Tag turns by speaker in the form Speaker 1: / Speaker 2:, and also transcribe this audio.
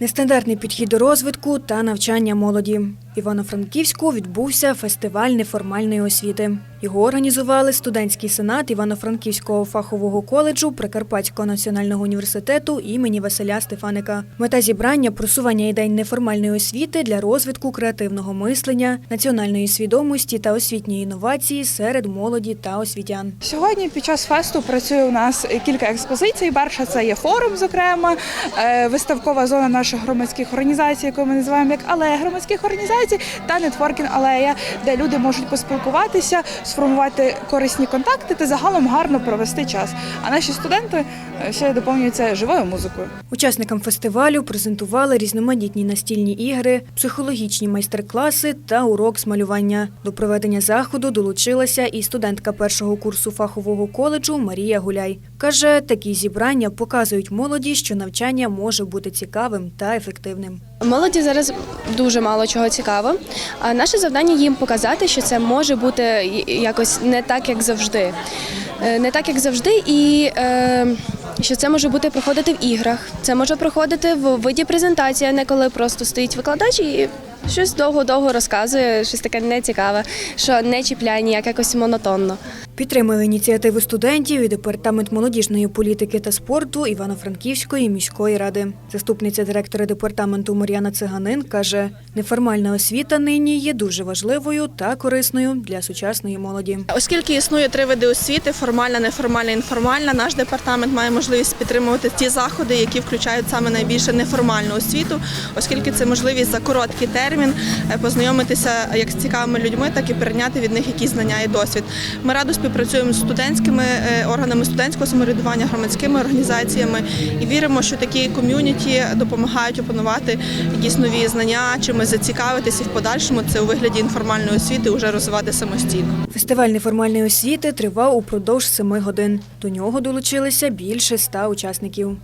Speaker 1: Нестандартний підхід до розвитку та навчання молоді. Івано-Франківську відбувся фестиваль неформальної освіти. Його організували студентський сенат Івано-Франківського фахового коледжу Прикарпатського національного університету імені Василя Стефаника. Мета зібрання просування ідей неформальної освіти для розвитку креативного мислення, національної свідомості та освітньої інновації серед молоді та освітян.
Speaker 2: Сьогодні під час фесту працює у нас кілька експозицій. Перша це є форум, зокрема, е, виставкова зона наших громадських організацій, яку ми називаємо як алея громадських організацій, та нетворкінг алея, де люди можуть поспілкуватися, сформувати корисні контакти та загалом гарно провести час. А наші студенти е, ще доповнюються живою музикою.
Speaker 1: Учасникам фестивалю презентували різноманітні настільні ігри, психологічні майстер-класи та урок з малювання. До проведення заходу долучилася і студентка першого курсу фахового коледжу Марія Гуляй. Каже, такі зібрання показують молоді, що навчання може бути цікавим та ефективним.
Speaker 3: Молоді зараз дуже мало чого цікаво. А наше завдання їм показати, що це може бути якось не так, як завжди. Е, Не так, як завжди, і е, що це може бути проходити в іграх. Це може проходити в виді презентації, а не коли просто стоїть викладач і щось довго-довго розказує, щось таке нецікаве, що не чіпляє ніяк якось монотонно.
Speaker 1: Підтримує ініціативу студентів і департамент молодіжної політики та спорту Івано-Франківської міської ради. Заступниця директора департаменту Мар'яна Циганин каже, неформальна освіта нині є дуже важливою та корисною для сучасної молоді.
Speaker 4: Оскільки існує три види освіти: формальна, неформальна, інформальна, наш департамент має можливість підтримувати ті заходи, які включають саме найбільше неформальну освіту, оскільки це можливість за короткий термін е, познайомитися як з цікавими людьми, так і перейняти від них якісь знання і досвід. Ми радо співпрацюємо з студентськими е, органами студентського самоврядування, громадськими організаціями і віримо, що такі ком'юніті допомагають опанувати якісь нові знання, чимось зацікавитись і в подальшому це у вигляді інформальної освіти вже розвивати самостійно.
Speaker 1: Фестиваль неформальної освіти тривав упродовж семи годин. До нього долучилися більше ста учасників.